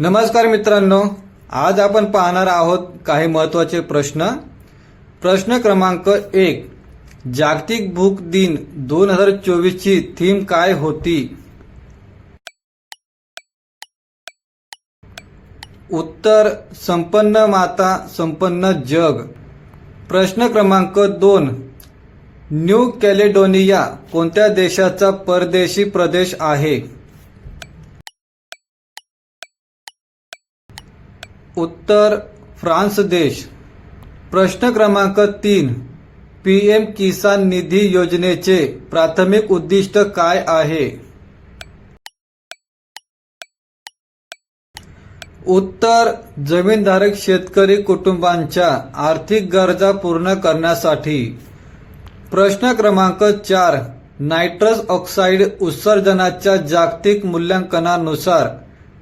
नमस्कार मित्रांनो आज आपण पाहणार आहोत काही महत्त्वाचे प्रश्न. प्रश्न क्रमांक एक जागतिक भूक दिन दोन हजार चोवीसची थीम काय होती? उत्तर संपन्न माता संपन्न जग. प्रश्न क्रमांक दोन न्यू कॅलेडोनिया कोणत्या देशाचा परदेशी प्रदेश आहे? उत्तर फ्रान्स देश. प्रश्न क्रमांक तीन. पी एम किसान निधी योजनेचे प्राथमिक उद्दिष्ट काय आहे? उत्तर. जमीनधारक शेतकरी कुटुंबांच्या आर्थिक गरजा पूर्ण करण्यासाठी. प्रश्न क्रमांक चार. नायट्रस ऑक्साईड उत्सर्जनाच्या जागतिक मूल्यांकनानुसार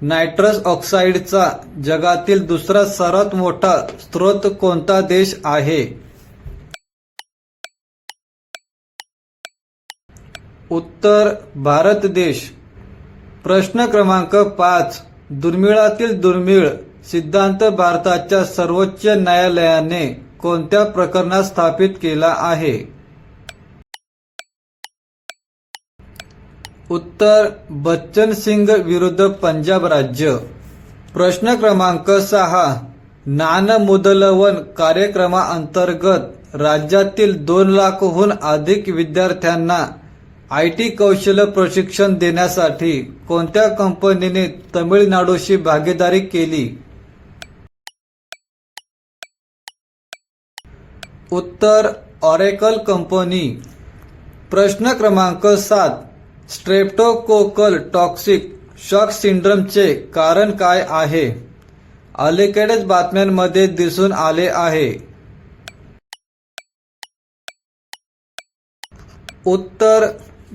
नायट्रस ऑक्साईडचा जगातील दुसरा सर्वात मोठा स्रोत कोणता देश आहे? उत्तर भारत देश. प्रश्न क्रमांक पाच. दुर्मिळातील दुर्मिळ सिद्धांत भारताच्या सर्वोच्च न्यायालयाने कोणत्या प्रकरणात स्थापित केला आहे? उत्तर बच्चन सिंग विरुद्ध पंजाब राज्य. प्रश्न क्रमांक सहा नान मुदलवन कार्यक्रमाअंतर्गत राज्यातील दोन लाखहून अधिक विद्यार्थ्यांना आय टी कौशल्य प्रशिक्षण देण्यासाठी कोणत्या कंपनीने तमिळनाडूशी भागीदारी केली? उत्तर ऑरेकल कंपनी. प्रश्न क्रमांक सात स्ट्रेप्टोकोकल टॉक्सिक शॉक सिंड्रमचे कारण काय आहे? अलीकडेच बातम्यांमध्ये दिसून आले आहे. उत्तर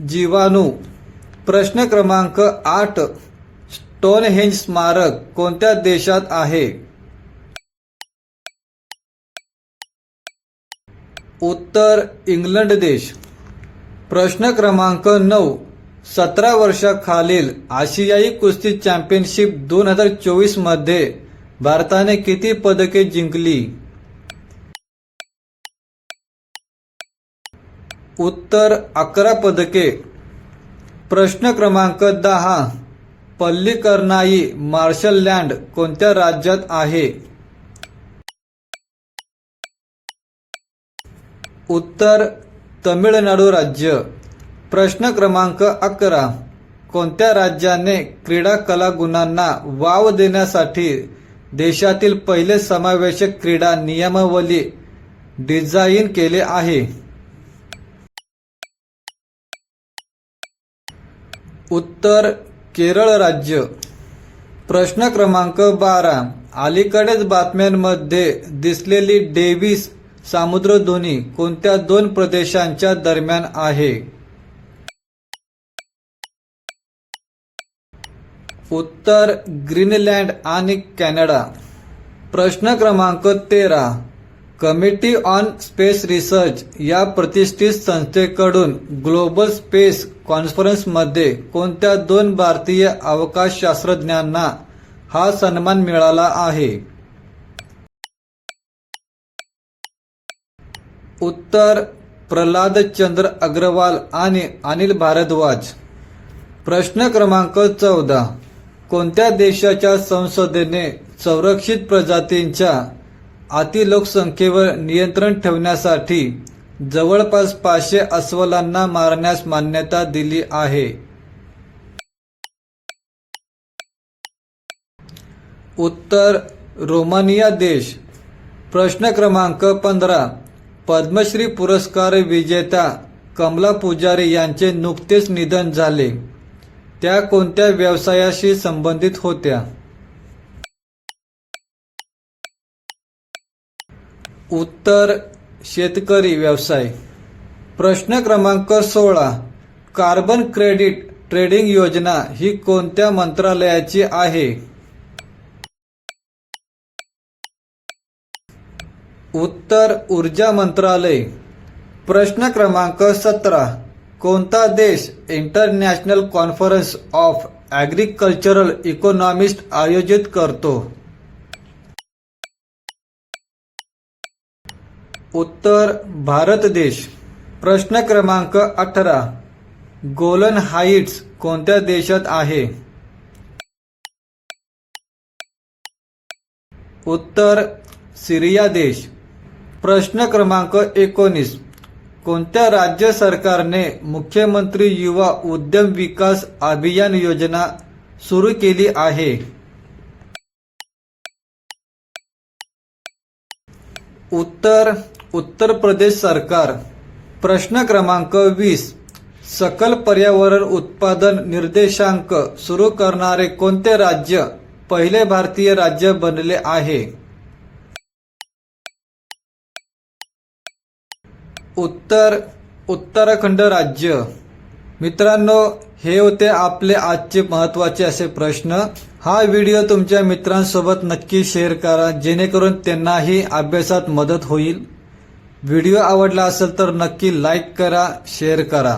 जीवाणू. प्रश्न क्रमांक आठ. स्टोनहेंज स्मारक कोणत्या देशात आहे? उत्तर इंग्लंड देश. प्रश्न क्रमांक नऊ. सतरा वर्षाखालील आशियाई कुस्ती चॅम्पियनशिप दोन हजार चोवीसमध्ये भारताने किती पदके जिंकली? उत्तर अकरा पदके. प्रश्न क्रमांक दहा. पल्लीकरनाई मार्शल लँड कोणत्या राज्यात आहे? उत्तर तमिळनाडू राज्य. प्रश्न क्रमांक अकरा. कोणत्या राज्याने क्रीडा कलागुणांना वाव देण्यासाठी देशातील पहिले समावेशक क्रीडा नियमावली डिझाईन केले आहे? उत्तर केरळ राज्य. प्रश्न क्रमांक बारा. अलीकडेच बातम्यांमध्ये दिसलेली डेव्हिस सामुद्रधुनी कोणत्या दोन प्रदेशांच्या दरम्यान आहे? उत्तर ग्रीनलँड आणि कॅनडा. प्रश्न क्रमांक तेरा. कमिटी ऑन स्पेस रिसर्च या प्रतिष्ठित संस्थेकडून ग्लोबल स्पेस कॉन्फरन्समध्ये कोणत्या दोन भारतीय अवकाश शास्त्रज्ञांना हा सन्मान मिळाला आहे? उत्तर प्रल्हाद चंद्र अग्रवाल आणि अनिल भारद्वाज. प्रश्न क्रमांक चौदा. कोणत्या देशाच्या संसदेने संरक्षित प्रजातींच्या अतिलोकसंख्येवर नियंत्रण ठेवण्यासाठी जवळपास पाचशे अस्वलांना मारण्यास मान्यता दिली आहे? उत्तर रोमानिया देश. प्रश्न क्रमांक पंधरा. पद्मश्री पुरस्कार विजेता कमला पुजारी यांचे नुकतेच निधन झाले. त्या कोणत्या व्यवसायाशी संबंधित होत्या? उत्तर शेतकरी व्यवसाय. प्रश्न क्रमांक सोळा. कार्बन क्रेडिट ट्रेडिंग योजना ही कोणत्या मंत्रालयाची आहे? उत्तर ऊर्जा मंत्रालय. प्रश्न क्रमांक सतरा. कोणता देश international conference of agricultural economist आयोजित करतो? उत्तर भारत देश. प्रश्न क्रमांक अठरा. गोलन हाईट्स कोणत्या देशात आहे? उत्तर सिरिया देश. प्रश्न क्रमांक एकोणीस. कोणत्या राज्य सरकारने मुख्यमंत्री युवा उद्यम विकास अभियान योजना सुरू केली आहे? उत्तर उत्तर प्रदेश सरकार. प्रश्न क्रमांक वीस. सकल पर्यावरण उत्पादन निर्देशांक सुरू करणारे कोणते राज्य पहिले भारतीय राज्य बनले आहे? उत्तर उत्तराखंड राज्य. मित्रांनो हे होते आपले आजचे महत्त्वाचे असे प्रश्न. हा व्हिडिओ तुमच्या मित्रांसोबत नक्की शेअर करा जेणेकरून त्यांनाही अभ्यासात मदत होईल. व्हिडिओ आवडला असेल तर नक्की लाईक करा शेअर करा.